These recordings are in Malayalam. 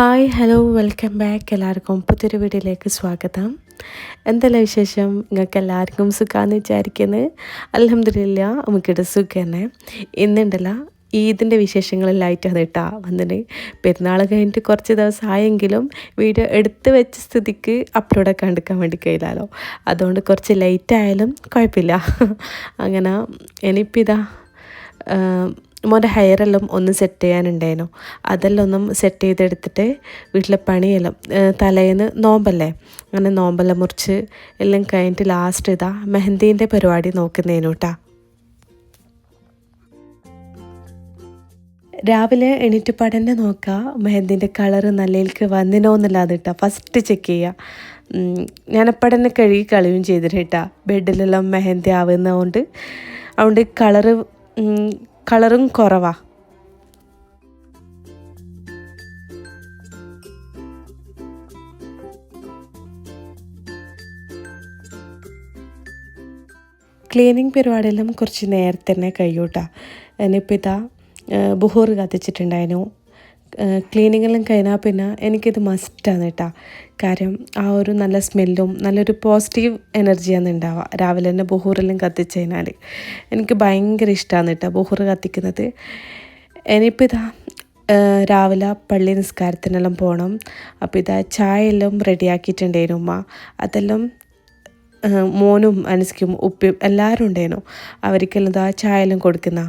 ഹായ് ഹലോ വെൽക്കം ബാക്ക് എല്ലാവർക്കും പുതിയൊരു വീഡിയോയിലേക്ക് സ്വാഗതം. എന്തല്ല വിശേഷം? നിങ്ങൾക്ക് എല്ലാവർക്കും സുഖമാണെന്ന് വിചാരിക്കുന്നത് അലഹമില്ല നമുക്കിവിടെ സുഖം തന്നെ ഇന്നുണ്ടല്ല ഈദിന്റെ വിശേഷങ്ങളിലായിട്ടാണ് കേട്ടോ വന്നിട്ട് പെരുന്നാൾ കഴിഞ്ഞിട്ട് കുറച്ച് ദിവസമായെങ്കിലും വീഡിയോ എടുത്ത് വെച്ച സ്ഥിതിക്ക് അപ്ലോഡൊക്കെ കണ്ടെടുക്കാൻ വേണ്ടി കഴിയില്ലല്ലോ. അതുകൊണ്ട് കുറച്ച് ലേറ്റ് കുഴപ്പമില്ല. അങ്ങനെ ഇനിയിപ്പോൾ മോന്റെ ഹെയറെല്ലാം ഒന്ന് സെറ്റ് ചെയ്യാനുണ്ടായിരുന്നു. അതെല്ലാം ഒന്നും സെറ്റ് ചെയ്തെടുത്തിട്ട് വീട്ടിലെ പണിയെല്ലാം തലേന്ന് നോമ്പല്ലേ? അങ്ങനെ നോമ്പെല്ലാം മുറിച്ച് എല്ലാം കഴിഞ്ഞിട്ട് ലാസ്റ്റ് ഇതാ മെഹന്തീന്റെ പരിപാടി നോക്കുന്നതിനു കേട്ടാ രാവിലെ എണീറ്റ് പടന്നെ നോക്കുക മെഹന്തിന്റെ കളറ് നല്ലയിലേക്ക് വന്നിനോ എന്നല്ലാതെ കേട്ടോ ഫസ്റ്റ് ചെക്ക് ചെയ്യുക ഞാനപ്പടന്നെ കഴുകി കളയും ചെയ്തിട്ട് ബെഡിലെല്ലാം മെഹന്തി ആവുന്നതുകൊണ്ട് അതുകൊണ്ട് കളറ് കളറും കുറവാ. ക്ലീനിങ് പരിപാടിയെല്ലാം കുറച്ച് നേരത്തെ തന്നെ കഴിയൂട്ടാ. ഞാനിപ്പോൾ ഇതാ ബുഹൂർ കത്തിച്ചിട്ടുണ്ടായിരുന്നു. ക്ലീനിങ്ങെല്ലാം കഴിഞ്ഞാൽ പിന്നെ എനിക്കിത് മസ്റ്റാണ് കേട്ടോ കാര്യം ആ ഒരു നല്ല സ്മെല്ലും നല്ലൊരു പോസിറ്റീവ് എനർജിയാണ് ഉണ്ടാവുക. രാവിലെ തന്നെ ബുഹൂറെല്ലാം കത്തിച്ച് കഴിഞ്ഞാൽ എനിക്ക് ഭയങ്കര ഇഷ്ടമാണ് കേട്ടോ ബുഹൂർ കത്തിക്കുന്നത്. ഇനിയിപ്പോൾ ഇതാ രാവിലെ പള്ളി നിസ്കാരത്തിനെല്ലാം പോകണം അപ്പോൾ ഇതാ ചായ എല്ലാം റെഡിയാക്കിയിട്ടുണ്ടായിരുന്നു ഉമ്മ. അതെല്ലാം മോനും അനുസ്ക്കും ഉപ്പയും എല്ലാവരും ഉണ്ടായിരുന്നു. അവർക്കെല്ലാം ഇതാ ചായ എല്ലാം കൊടുക്കുന്ന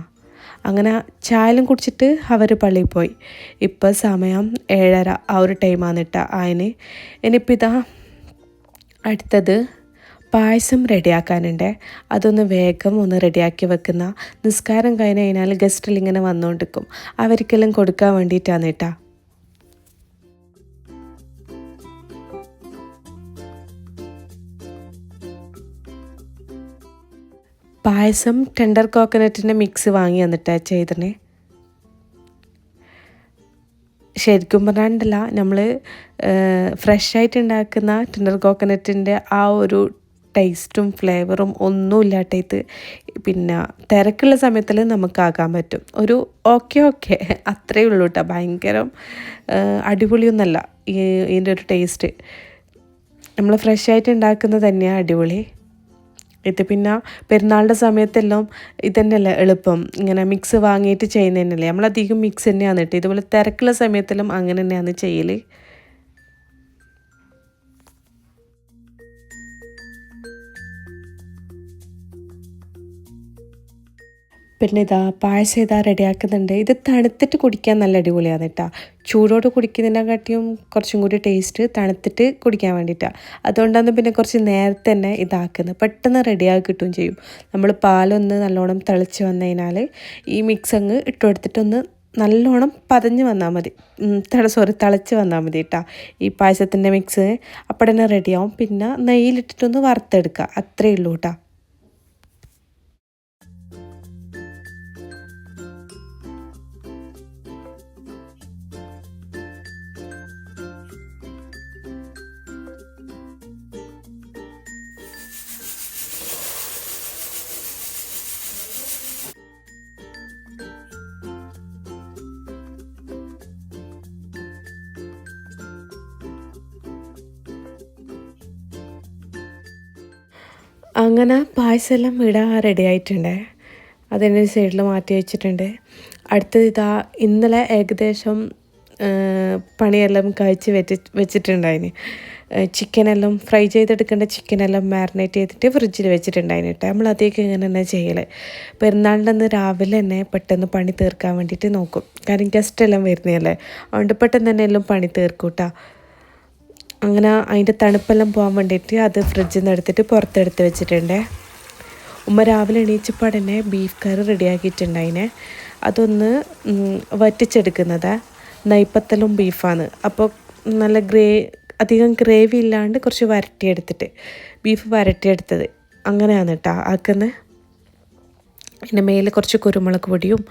അങ്ങനെ ചായലും കുടിച്ചിട്ട് അവർ പള്ളിയിൽ പോയി. ഇപ്പം സമയം ഏഴര ആ ഒരു ടൈമാണ് ഇട്ട അതിന് ഇനിയിപ്പോൾ ഇതാ അടുത്തത് പായസം റെഡിയാക്കാനുണ്ട്. അതൊന്ന് വേഗം ഒന്ന് റെഡിയാക്കി വെക്കുന്ന നിസ്കാരം കഴിഞ്ഞ് കഴിഞ്ഞാൽ ഗസ്റ്റിൽ ഇങ്ങനെ വന്നുകൊണ്ടിരിക്കും അവർക്കെല്ലാം കൊടുക്കാൻ വേണ്ടിയിട്ടാണ് കേട്ടാ പായസം ടെൻഡർ കോക്കനട്ടിന്റെ മിക്സ് വാങ്ങി വന്നിട്ട് ചെയ്തണേ. ശരിക്കും പറഞ്ഞാണ്ടല്ല നമ്മൾ ഫ്രഷ് ആയിട്ട് ഉണ്ടാക്കുന്ന ടെൻഡർ കോക്കനട്ടിന്റെ ആ ഒരു ടേസ്റ്റും ഫ്ലേവറും ഒന്നും ഇല്ലാട്ടത് പിന്നെ തിരക്കുള്ള സമയത്തിൽ നമുക്കാകാൻ പറ്റും. ഒരു ഓക്കെ ഓക്കെ അത്രയേ ഉള്ളൂ കേട്ടോ ഭയങ്കര അടിപൊളിയൊന്നല്ല ഇതിന്റെ ഒരു ടേസ്റ്റ് നമ്മൾ ഫ്രഷ് ആയിട്ട് ഉണ്ടാക്കുന്നത് തന്നെയാണ് അടിപൊളി. ഇത് പിന്നെ പെരുന്നാളിന്റെ സമയത്തെല്ലാം ഇതന്നെയല്ലേ എളുപ്പം. ഇങ്ങനെ മിക്സ് വാങ്ങിയിട്ട് ചെയ്യുന്നതന്നെയല്ലേ. നമ്മളധികം മിക്സ് തന്നെയാണ് കേട്ടോ ഇതുപോലെ തിരക്കുള്ള സമയത്തെല്ലാം അങ്ങനെ തന്നെയാണ് ചെയ്യൽ പിന്നെ ഇതാ പായസം ഇതാ റെഡിയാക്കുന്നുണ്ട്. ഇത് തണുത്തിട്ട് കുടിക്കാൻ നല്ല അടിപൊളിയാണ് കേട്ടോ. ചൂടോട് കുടിക്കുന്നതിനെക്കാട്ടിയും കുറച്ചും കൂടി ടേസ്റ്റ് തണുത്തിട്ട് കുടിക്കാൻ വേണ്ടിയിട്ടാണ് അതുകൊണ്ടാണ് പിന്നെ കുറച്ച് നേരത്തെ തന്നെ ഇതാക്കുന്നത്. പെട്ടെന്ന് റെഡിയാക്കി കിട്ടുകയും ചെയ്യും. നമ്മൾ പാലൊന്ന് നല്ലോണം തിളച്ച് വന്നു കഴിഞ്ഞാൽ ഈ മിക്സ് അങ്ങ് ഇട്ട് കൊടുത്തിട്ടൊന്ന് നല്ലോണം പതഞ്ഞ് വന്നാൽ മതി. തട സോറി തിളച്ച് വന്നാൽ മതി കേട്ടോ. ഈ പായസത്തിന്റെ മിക്സ് അപ്പം തന്നെ റെഡിയാവും പിന്നെ നെയ്യിലിട്ടിട്ടൊന്ന് വറുത്തെടുക്കുക. അത്രയേ ഉള്ളൂ കേട്ടോ. അങ്ങനെ പായസമെല്ലാം ഇടാൻ റെഡി ആയിട്ടുണ്ട്. അതിന്റെ സൈഡിൽ മാറ്റി വെച്ചിട്ടുണ്ട്. അടുത്തത് ഇതാ ഇന്നലെ ഏകദേശം പണിയെല്ലാം കഴിച്ച് വെച്ച് വെച്ചിട്ടുണ്ടായിന്. ചിക്കനെല്ലാം ഫ്രൈ ചെയ്തെടുക്കേണ്ട ചിക്കനെല്ലാം മാരിനേറ്റ് ചെയ്തിട്ട് ഫ്രിഡ്ജിൽ വെച്ചിട്ടുണ്ടായിന് കേട്ടോ. നമ്മൾ അധികം ഇങ്ങനെ തന്നെ ചെയ്യൽ പെരുന്നാളിന്റെ അന്ന് രാവിലെ തന്നെ പെട്ടെന്ന് പണി തീർക്കാൻ വേണ്ടിയിട്ട് നോക്കും. കാരണം ഗസ്റ്റ് എല്ലാം വരുന്നതല്ലേ. അതുകൊണ്ട് പെട്ടെന്ന് തന്നെ എല്ലാം പണി തീർക്കും കേട്ടോ. അങ്ങനെ അതിന്റെ തണുപ്പെല്ലാം പോകാൻ വേണ്ടിയിട്ട് അത് ഫ്രിഡ്ജിൽ നിന്ന് എടുത്തിട്ട് പുറത്തെടുത്ത് വെച്ചിട്ടുണ്ട്. ഉമ്മ രാവിലെ എണീച്ചപ്പോൾ തന്നെ ബീഫ് കറി റെഡിയാക്കിയിട്ടുണ്ടായിനെ അതൊന്ന് വറ്റിച്ചെടുക്കുന്നത്. നെയ്പ്പത്തലും ബീഫാണ് അപ്പോൾ നല്ല ഗ്രേ അധികം ഗ്രേവി ഇല്ലാണ്ട് കുറച്ച് വരട്ടിയെടുത്തിട്ട് ബീഫ് വരട്ടിയെടുത്തത്. അങ്ങനെയാണ് കേട്ടോ ആക്കുന്നത്. പിന്നെ മേലെ കുറച്ച് കുരുമുളക് പൊടിയും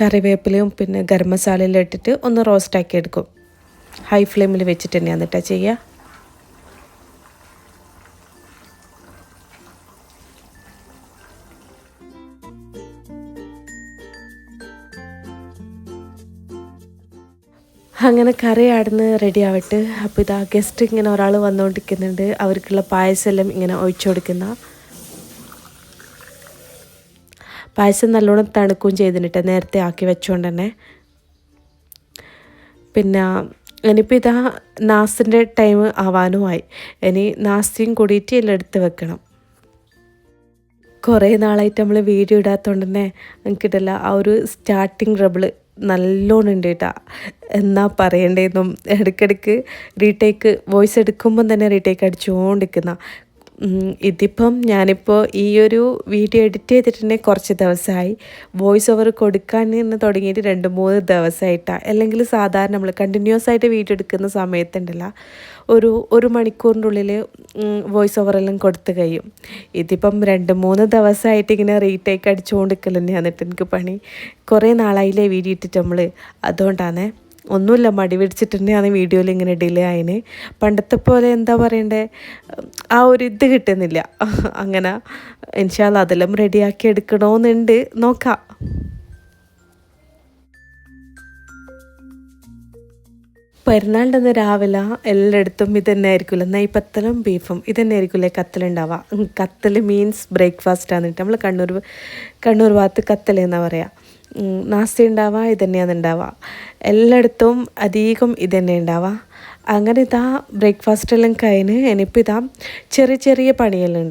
കറിവേപ്പിലയും പിന്നെ ഗരം മസാലയെല്ലാം ഇട്ടിട്ട് ഒന്ന് റോസ്റ്റാക്കി എടുക്കും ഹൈ ഫ്ലെയിമിൽ വെച്ചിട്ട് തന്നെയാണ് കേട്ടോ ചെയ്യുക. അങ്ങനെ കറി ആടുന്ന് റെഡി ആവട്ടെ. അപ്പോൾ ഇതാ ഗസ്റ്റ് ഇങ്ങനെ ഒരാൾ വന്നുകൊണ്ടിരിക്കുന്നുണ്ട് അവർക്കുള്ള പായസമെല്ലാം ഇങ്ങനെ ഒഴിച്ചു കൊടുക്കുന്ന. പായസം നല്ലോണം തണുക്കുകയും ചെയ്തിട്ട് നേരത്തെ ആക്കി വെച്ചുകൊണ്ട് തന്നെ. പിന്നെ ഇനിയിപ്പോൾ ഇതാ നാസിന്റെ ടൈം ആവാനുമായി ഇനി നാസ്തിയും കൂടിയിട്ട് എല്ലാം എടുത്ത് വെക്കണം. കുറേ നാളായിട്ട് നമ്മൾ വീഡിയോ ഇടാത്തതുകൊണ്ട് തന്നെ എനിക്കിട്ടല്ല ആ ഒരു സ്റ്റാർട്ടിങ് റബിൾ നല്ലോണം ഉണ്ട് കേട്ടോ എന്നാ പറയണ്ടേന്നും ഇടയ്ക്കിടയ്ക്ക് റീടേക്ക് വോയിസ് എടുക്കുമ്പം തന്നെ റീടേക്ക് അടിച്ചുകൊണ്ടിരിക്കുന്ന ഇതിപ്പം ഞാനിപ്പോൾ ഈ ഒരു വീഡിയോ എഡിറ്റ് ചെയ്തിട്ടുണ്ടെങ്കിൽ കുറച്ച് ദിവസമായി. വോയിസ് ഓവർ കൊടുക്കാൻ നിന്ന് തുടങ്ങിയിട്ട് രണ്ട് മൂന്ന് ദിവസമായിട്ടാണ് അല്ലെങ്കിൽ സാധാരണ നമ്മൾ കണ്ടിന്യൂസ് ആയിട്ട് വീഡിയോ എടുക്കുന്ന സമയത്തുണ്ടല്ല. ഒരു ഒരു മണിക്കൂറിന്റെ ഉള്ളിൽ വോയിസ് ഓവറെല്ലാം കൊടുത്ത് കഴിയും. ഇതിപ്പം രണ്ട് മൂന്ന് ദിവസമായിട്ട് ഇങ്ങനെ റീടേക്ക് അടിച്ചുകൊണ്ട് തന്നെയാണ് എന്നിട്ട് എനിക്ക് പണി. കുറേ നാളായില്ലേ വീഡിയോ ഇട്ടിട്ട് നമ്മൾ അതുകൊണ്ടാണ് ഒന്നുമില്ല മടി പിടിച്ചിട്ട് തന്നെയാണ് വീഡിയോയിൽ ഇങ്ങനെ ഡിലേ ആയിന്. പണ്ടത്തെ പോലെ എന്താ പറയണ്ടേ? ആ ഒരു ഇത് കിട്ടുന്നില്ല. അങ്ങനെ ഇൻഷാല്ല അതെല്ലാം റെഡിയാക്കി എടുക്കണമെന്നുണ്ട് നോക്കാം. പെരുന്നാളിന്റെ രാവിലെ എല്ലായിടത്തും ഇത് തന്നെ ആയിരിക്കുമല്ലോ എന്നാൽ ഈ പത്തലും ബീഫും ഇത് തന്നെ ആയിരിക്കില്ലേ കത്തലുണ്ടാവുക കത്തൽ മീൻസ് ബ്രേക്ക്ഫാസ്റ്റ് ആണ് നമ്മൾ കണ്ണൂർ കണ്ണൂർ ഭാഗത്ത് കത്തൽ എന്നാണ് പറയുക നാസ്തി ഉണ്ടാവുക ഇത് തന്നെയാണ് ഉണ്ടാവുക എല്ലായിടത്തും അധികം ഇത് തന്നെ ഉണ്ടാവുക അങ്ങനെ ഇതാ ബ്രേക്ക്ഫാസ്റ്റെല്ലാം കഴിഞ്ഞ് ഇനിയിപ്പോൾ ഇതാ ചെറിയ ചെറിയ പണിയെല്ലാം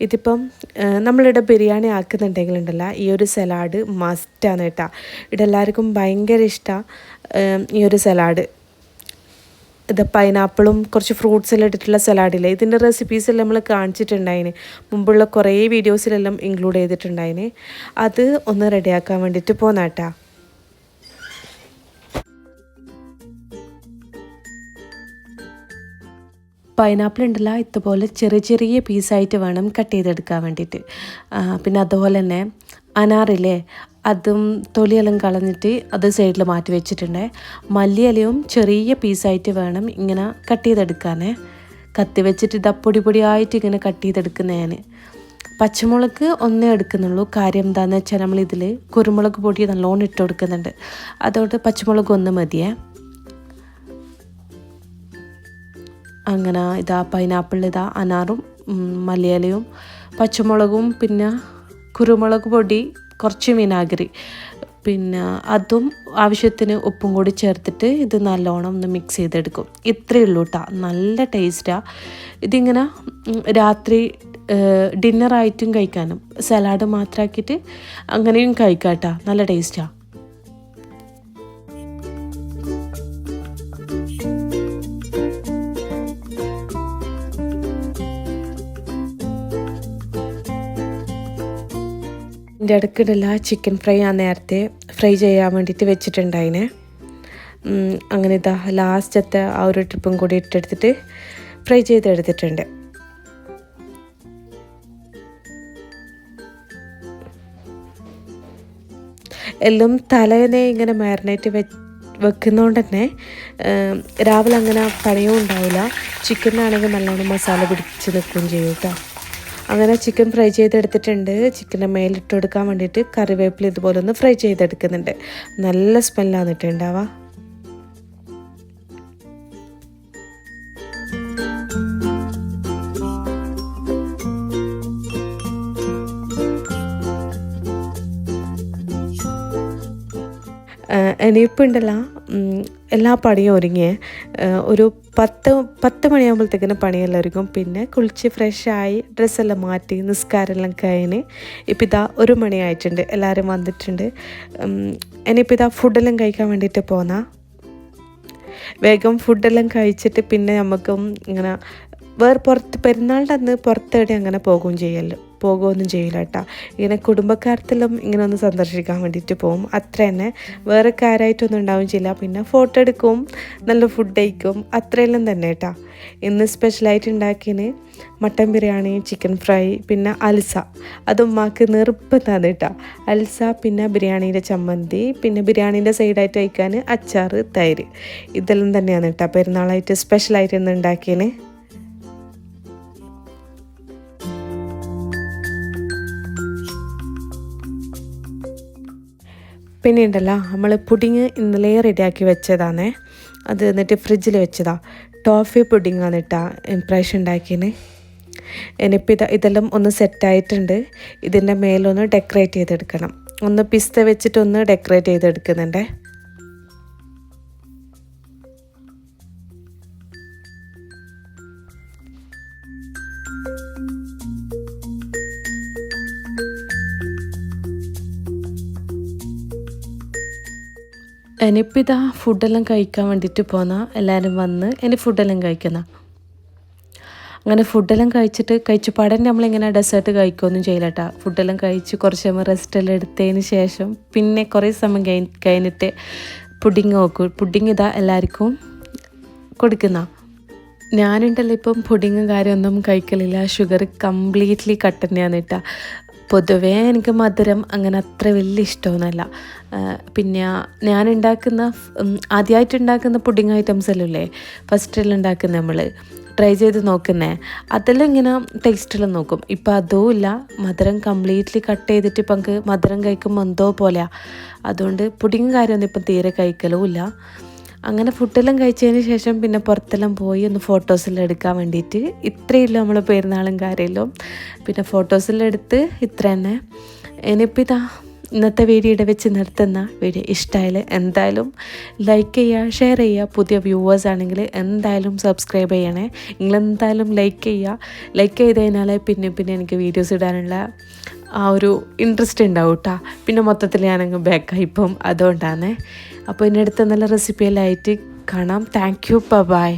ഇതിപ്പം നമ്മളിവിടെ ബിരിയാണി ആക്കുന്നുണ്ടെങ്കിലുണ്ടല്ല ഈ ഒരു സലാഡ് മസ്റ്റാണ് കേട്ടോ. ഇവിടെ എല്ലാവർക്കും ഭയങ്കര ഇഷ്ടമാണ് ഈ ഒരു സലാഡ്. ഇത് പൈനാപ്പിളും കുറച്ച് ഫ്രൂട്ട്സ് എല്ലാം ഇട്ടിട്ടുള്ള സലാഡില്ലേ ഇതിന്റെ റെസിപ്പീസ് എല്ലാം നമ്മൾ കാണിച്ചിട്ടുണ്ടായിന്. മുമ്പുള്ള കുറേ വീഡിയോസിലെല്ലാം ഇൻക്ലൂഡ് ചെയ്തിട്ടുണ്ടായിന്. അത് ഒന്ന് റെഡിയാക്കാൻ വേണ്ടിയിട്ട് പോന്നാട്ടാ പൈനാപ്പിൾ ഉണ്ടല്ല ഇതുപോലെ ചെറിയ ചെറിയ പീസായിട്ട് വേണം കട്ട് ചെയ്തെടുക്കാൻ വേണ്ടിയിട്ട് പിന്നെ അതുപോലെ തന്നെ അനാറില്ലേ? അതും തൊലിയെല്ലാം കളഞ്ഞിട്ട് അത് സൈഡിൽ മാറ്റി വെച്ചിട്ടുണ്ട്. മല്ലിയിലയും ചെറിയ പീസായിട്ട് വേണം ഇങ്ങനെ കട്ട് ചെയ്തെടുക്കാനേ. കത്തി വെച്ചിട്ട് ഇതാ പൊടി പൊടിയായിട്ട് ഇങ്ങനെ കട്ട് ചെയ്തെടുക്കുന്നതാണ് പച്ചമുളക് ഒന്നേ എടുക്കുന്നുള്ളൂ. കാര്യം എന്താണെന്ന് വെച്ചാൽ നമ്മളിതിൽ കുരുമുളക് പൊടി നല്ലോണം ഇട്ട് കൊടുക്കുന്നുണ്ട്. അതുകൊണ്ട് പച്ചമുളക് ഒന്ന് മതിയേ. അങ്ങനെ ഇതാ പൈനാപ്പിൾ ഇതാ അനാറും മലയാളിയും പച്ചമുളകും പിന്നെ കുരുമുളക് പൊടി കുറച്ച് വിനാഗിരി. പിന്നെ അതും ആവശ്യത്തിന് ഉപ്പും കൂടി ചേർത്തിട്ട് ഇത് നല്ലോണം ഒന്ന് മിക്സ് ചെയ്തെടുക്കും. ഇത്രയേ ഉള്ളൂ കേട്ടോ നല്ല ടേസ്റ്റാണ് ഇതിങ്ങനെ രാത്രി ഡിന്നറായിട്ടും കഴിക്കാനും സലാഡ് മാത്രമാക്കിയിട്ട് അങ്ങനെയും കഴിക്കാം കേട്ടോ നല്ല ടേസ്റ്റാണ് എന്റെ ഇടയ്ക്കിടല്ല ചിക്കൻ ഫ്രൈ ആ നേരത്തെ ഫ്രൈ ചെയ്യാൻ വേണ്ടിയിട്ട് വെച്ചിട്ടുണ്ടായിനെ. അങ്ങനെ ഇതാ ലാസ്റ്റത്തെ ആ ഒരു ട്രിപ്പും കൂടി ഇട്ടെടുത്തിട്ട് ഫ്രൈ ചെയ്തെടുത്തിട്ടുണ്ട്. എല്ലാം തലേനെ ഇങ്ങനെ മാരിനേറ്റ് വെ വെക്കുന്നതുകൊണ്ട് തന്നെ രാവിലെ അങ്ങനെ പണിയും ഉണ്ടാവില്ല. ചിക്കനാണെങ്കിൽ നല്ലോണം മസാല പിടിച്ച് നിൽക്കുകയും ചെയ്യും കേട്ടോ. അങ്ങനെ ചിക്കൻ ഫ്രൈ ചെയ്തെടുത്തിട്ടുണ്ട്. ചിക്കന്റെ മേലിട്ട് കൊടുക്കാൻ വേണ്ടിയിട്ട് കറിവേപ്പില ഇതുപോലെ ഒന്ന് ഫ്രൈ ചെയ്തെടുക്കുന്നുണ്ട്. നല്ല സ്മെല്ലാണ് ഇനിയിപ്പോൾ ഉണ്ടല്ലോ എല്ലാ പണിയും ഒരുങ്ങിയേ. ഒരു പത്ത് പത്ത് മണിയാകുമ്പോഴത്തേക്കിന് പണിയെല്ലാം ഒരുങ്ങും. പിന്നെ കുളിച്ച് ഫ്രഷായി ഡ്രസ്സെല്ലാം മാറ്റി നിസ്കാരമെല്ലാം കഴിഞ്ഞ് ഇപ്പം ഇതാ ഒരു മണിയായിട്ടുണ്ട് എല്ലാവരും വന്നിട്ടുണ്ട്. ഇനിയിപ്പോൾ ഇതാ ഫുഡെല്ലാം കഴിക്കാൻ വേണ്ടിയിട്ട് പോന്നാ. വേഗം ഫുഡെല്ലാം കഴിച്ചിട്ട് പിന്നെ നമുക്കും ഇങ്ങനെ വേറെ പുറത്ത് പെരുന്നാളിന്റെ അന്ന് പുറത്തെവിടെ അങ്ങനെ പോകുകയും ചെയ്യല്ലോ. പോകുകയൊന്നും ചെയ്യില്ല കേട്ടോ ഇങ്ങനെ കുടുംബക്കാരത്തെല്ലാം ഇങ്ങനെ ഒന്ന് സന്ദർശിക്കാൻ വേണ്ടിയിട്ട് പോകും. അത്ര തന്നെ. വേറെ കാര്യമായിട്ടൊന്നും ഉണ്ടാവും ചെയ്യില്ല. പിന്നെ ഫോട്ടോ എടുക്കും. നല്ല ഫുഡ് കഴിക്കും. അത്രയെല്ലാം തന്നെ കേട്ടോ ഇന്ന് സ്പെഷ്യലായിട്ട് ഉണ്ടാക്കിയതിന് മട്ടൻ ബിരിയാണി ചിക്കൻ ഫ്രൈ പിന്നെ അൽസ. അത് ഉമ്മാക്ക് നിർബന്ധമാണ് കേട്ടോ അൽസ പിന്നെ ബിരിയാണീന്റെ ചമ്മന്തി പിന്നെ ബിരിയാണീന്റെ സൈഡായിട്ട് കഴിക്കാൻ അച്ചാർ തൈര്. ഇതെല്ലാം തന്നെയാണ് കേട്ടോ പെരുന്നാളായിട്ട് സ്പെഷ്യലായിട്ട് ഇന്ന് ഉണ്ടാക്കിയതിന് പിന്നെ ഉണ്ടല്ലോ നമ്മൾ പുഡിങ് ഇന്നലെ റെഡിയാക്കി വെച്ചതാണേ. അത് എന്നിട്ട് ഫ്രിഡ്ജിൽ വെച്ചതാ. ടോഫി പുഡിങ്ങാണ് ഇട്ടാ ഇംപ്രഷൻ ഉണ്ടാക്കിയതിന് ഇനിയിപ്പോൾ ഇത് ഇതെല്ലാം ഒന്ന് സെറ്റായിട്ടുണ്ട്. ഇതിന്റെ മേലൊന്ന് ഡെക്കറേറ്റ് ചെയ്തെടുക്കണം. ഒന്ന് പിസ്ത വെച്ചിട്ടൊന്ന് ഡെക്കറേറ്റ് ചെയ്തെടുക്കുന്നുണ്ടേ. ഇനിയിപ്പോൾ ഇതാ ഫുഡെല്ലാം കഴിക്കാൻ വേണ്ടിയിട്ട് പോന്ന. എല്ലാവരും വന്ന് ഇനി ഫുഡെല്ലാം കഴിക്കുന്ന. അങ്ങനെ ഫുഡെല്ലാം കഴിച്ചിട്ട് കഴിച്ചപാടെ നമ്മളിങ്ങനെ ഡെസേർട്ട് കഴിക്കുകയൊന്നും ചെയ്യില്ല കേട്ടോ ഫുഡെല്ലാം കഴിച്ച് കുറച്ച് സമയം റെസ്റ്റ് എല്ലാം എടുത്തതിന് ശേഷം പിന്നെ കുറേ സമയം കഴി കഴിഞ്ഞിട്ട് പുഡിങ് നോക്കും. പുഡിങ് ഇതാ എല്ലാവർക്കും കൊടുക്കുന്ന. ഞാനുണ്ടല്ലോ ഇപ്പം പുഡിങ്ങും കാര്യമൊന്നും കഴിക്കലില്ല. ഷുഗർ കംപ്ലീറ്റ്ലി കട്ട് തന്നെയാണ് കേട്ടോ പൊതുവേ എനിക്ക് മധുരം അങ്ങനെ അത്ര വലിയ ഇഷ്ടമൊന്നുമല്ല. പിന്നെ ഞാൻ ഉണ്ടാക്കുന്ന ആദ്യമായിട്ട് ഉണ്ടാക്കുന്ന പുഡിങ് ഐറ്റംസ് ഇല്ലേ ഫസ്റ്റിൽ ഉണ്ടാക്കുന്ന നമ്മൾ ട്രൈ ചെയ്ത് നോക്കുന്നേ. അതെല്ലാം ഇങ്ങനെ ടേസ്റ്റിലും നോക്കും. ഇപ്പം അതും ഇല്ല. മധുരം കംപ്ലീറ്റ്ലി കട്ട് ചെയ്തിട്ട് ഇപ്പം നമുക്ക് മധുരം കഴിക്കുമ്പോൾ എന്തോ പോലെയാണ് അതുകൊണ്ട് പുഡിങ് കാര്യമൊന്നും ഇപ്പം തീരെ കഴിക്കലും ഇല്ല. അങ്ങനെ ഫുഡെല്ലാം കഴിച്ചതിന് ശേഷം പിന്നെ പുറത്തെല്ലാം പോയി ഒന്ന് ഫോട്ടോസെല്ലാം എടുക്കാൻ വേണ്ടിയിട്ട്. ഇത്രയില്ല നമ്മൾ പെരുന്നാളും കാര്യമല്ലോ പിന്നെ ഫോട്ടോസെല്ലാം എടുത്ത് ഇത്ര തന്നെ. ഇനിയിപ്പോൾ ഇതാ ഇന്നത്തെ വീഡിയോ ഇവിടെ വെച്ച് നിർത്തുന്ന വീഡിയോ ഇഷ്ടമായാൽ എന്തായാലും ലൈക്ക് ചെയ്യുക ഷെയർ ചെയ്യുക. പുതിയ വ്യൂവേഴ്സ് ആണെങ്കിൽ എന്തായാലും സബ്സ്ക്രൈബ് ചെയ്യണേ. നിങ്ങളെന്തായാലും ലൈക്ക് ചെയ്യുക. ലൈക്ക് ചെയ്ത് കഴിഞ്ഞാൽ പിന്നെ പിന്നെ എനിക്ക് വീഡിയോസ് ഇടാനുള്ള ആ ഒരു ഇൻട്രസ്റ്റ് ഉണ്ടാവും കേട്ടോ പിന്നെ മൊത്തത്തിൽ ഞാനങ്ങ് ബാക്കായി ഇപ്പം അതുകൊണ്ടാണ് അപ്പോൾ ഇനി അടുത്ത നല്ല റെസിപ്പിയെല്ലാം ആയിട്ട് കാണാം. Thank you by